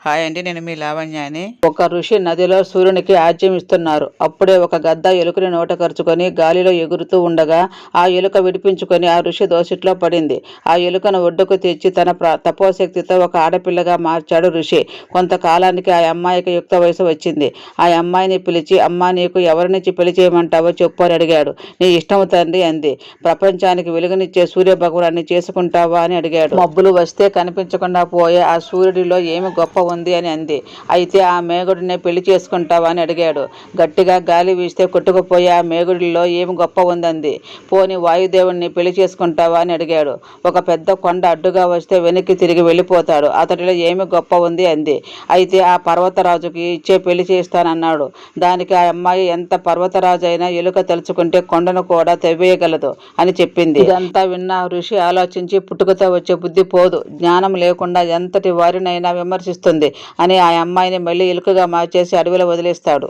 Hi అండి నేను మీ లావణ్యాని ఒక ఋషి నదిలో సూర్యునికి ఆజ్యం ఇస్తున్నారు. అప్పుడే ఒక గద్ద ఎలుకని నోట కరుచుకొని గాలిలో ఎగురుతూ ఉండగా ఆ ఎలుక విడిపించుకొని ఆ ఋషి దోసిట్లో పడింది. ఆ ఎలుకను ఒడ్డుకు తెచ్చి తన ప్ర- తపోశక్తితో ఒక ఆడపిల్లగా మార్చాడు ఋషి. కొంతకాలానికి ఆ అమ్మాయికి యుక్త వయసు వచ్చింది. ఆ అమ్మాయిని పిలిచి అమ్మా నీకు ఎవరినిచ్చి పెళ్ళి చేయమంటావో చెప్పు అని అడిగాడు. నీ ఇష్టము తండ్రి అంది. ప్రపంచానికి వెలుగునిచ్చే సూర్య భగవాన్ని చేసుకుంటావా అని అడిగాడు. మబ్బులు వస్తే కనిపించకుండా పోయే ఆ సూర్యుడిలో ఏమి గొప్ప ఉంది అని అంది. అయితే ఆ మేగుడిని పెళ్ళి చేసుకుంటావా అని అడిగాడు. గట్టిగా గాలి వీస్తే కొట్టుకుపోయి ఆ మేగుడిలో ఏమి గొప్ప ఉందంది. పోని వాయుదేవుణ్ణి పెళ్ళి చేసుకుంటావా అని అడిగాడు. ఒక పెద్ద కొండ అడ్డుగా వస్తే వెనక్కి తిరిగి వెళ్ళిపోతాడు. అతడిలో ఏమి గొప్ప ఉంది అంది. అయితే ఆ పర్వతరాజుకి ఇచ్చే పెళ్ళి చేస్తానన్నాడు. దానికి ఆ అమ్మాయి ఎంత పర్వతరాజు అయినా ఎలుక తలుచుకుంటే కొండను కూడా తెవ్వేయగలదు అని చెప్పింది. ఇదంతా విన్న ఋషి ఆలోచించి పుట్టుకతో వచ్చే బుద్ధి పోదు. జ్ఞానం లేకుండా ఎంతటి వారినైనా విమర్శిస్తుంది. అని ఆ అమ్మాయిని మళ్ళీ ఎలుకగా మార్చేసి అడవిలో వదిలేస్తాడు.